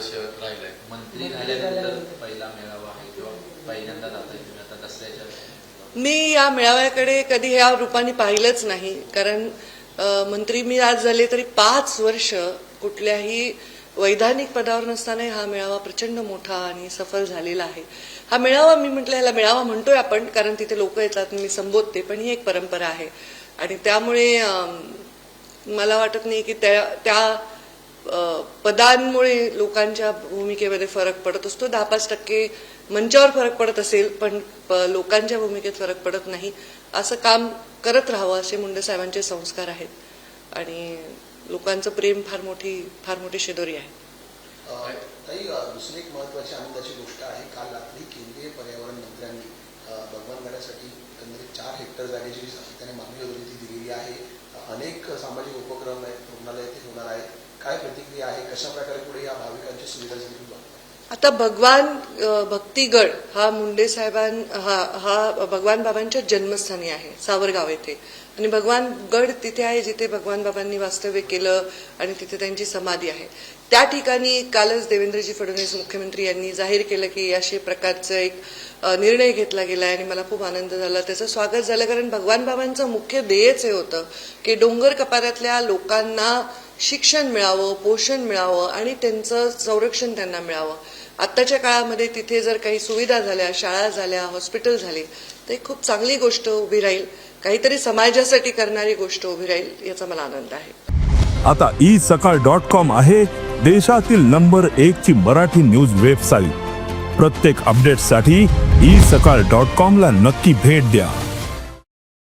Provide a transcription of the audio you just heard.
वर्ष राहिलंय. मंत्री झाल्यानंतर पहिला मेळावा आहे किंवा पहिल्यांदा जाता तुम्ही आता दसऱ्याच्या मी या मेळाव्याकडे कधी ह्या रूपाने पाहिलंच नाही. कारण मंत्री मी आज झाले तरी पाच वर्ष कुठल्याही वैधानिक पदावर नसताना हा मेळावा प्रचंड मोठा आणि सफल झालेला आहे. हा मेळावा मी म्हटलं याला मेळावा म्हणतोय आपण कारण तिथे लोक येतात मी संबोधते पण ही एक परंपरा आहे. आणि त्यामुळे मला वाटत नाही की त्या त्या पदांमुळे लोकांच्या भूमिकेमध्ये फरक पडत असतो. दहा पाच टक्के मंचावर फरक पडत असेल पण लोकांच्या भूमिकेत फरक पडत नाही. असं काम करत राहावं असे मुंडे साहेबांचे संस्कार आहेत. आणि लोकांचं प्रेम फार मोठी फार मोठी शिदोरी आहे. दुसरी एक महत्वाची आनंदाची गोष्ट आहे. काल रात्री केंद्रीय पर्यावरण मंत्र्यांनी भगवानगडासाठी एकंदरीत चार हेक्टर जागेची त्याने मागणी होती ती दिलेली आहे. अनेक सामाजिक उपक्रम आहेत रुग्णालय ते होणार आहेत. काय प्रतिक्रिया आहे? कशा प्रकारे पुढे या भाविकांची सुविधा झाली? आता भगवान भक्तीगड भक्तिगड हा मुंडे साहेबां हा हा भगवान बाबांच्या जन्मस्थानी आहे सावरगाव येथे. आणि भगवान गड तिथे आहे जिथे भगवान बाबांनी वास्तव्य केलं आणि तिथे त्यांची समाधी आहे. त्या ठिकाणी कालच देवेंद्रजी फडणवीस मुख्यमंत्री यांनी जाहीर केलं की असे प्रकारचं एक निर्णय घेतला गेला आणि मला खूप आनंद झाला. त्याचं स्वागत झालं कारण भगवान बाबांचं मुख्य ध्येयच हे होतं की डोंगर कपाऱ्यातल्या लोकांना शिक्षण मिळावं पोषण मिळावं आणि त्यांचं संरक्षण त्यांना मिळावं. आत्ताच्या काळामध्ये तिथे जर काही सुविधा झाल्या शाळा झाल्या हॉस्पिटल झाले तर एक खूप चांगली गोष्ट उभी राहील. काहीतरी समाजासाठी करणारी गोष्ट उभी राहील याचा मला आनंद आहे. आता ई सकाळ डॉट कॉम आहे देशातील नंबर एक ची मराठी न्यूज वेबसाईट. प्रत्येक अपडेटसाठी ई सकाळ डॉट कॉम ला नक्की भेट द्या.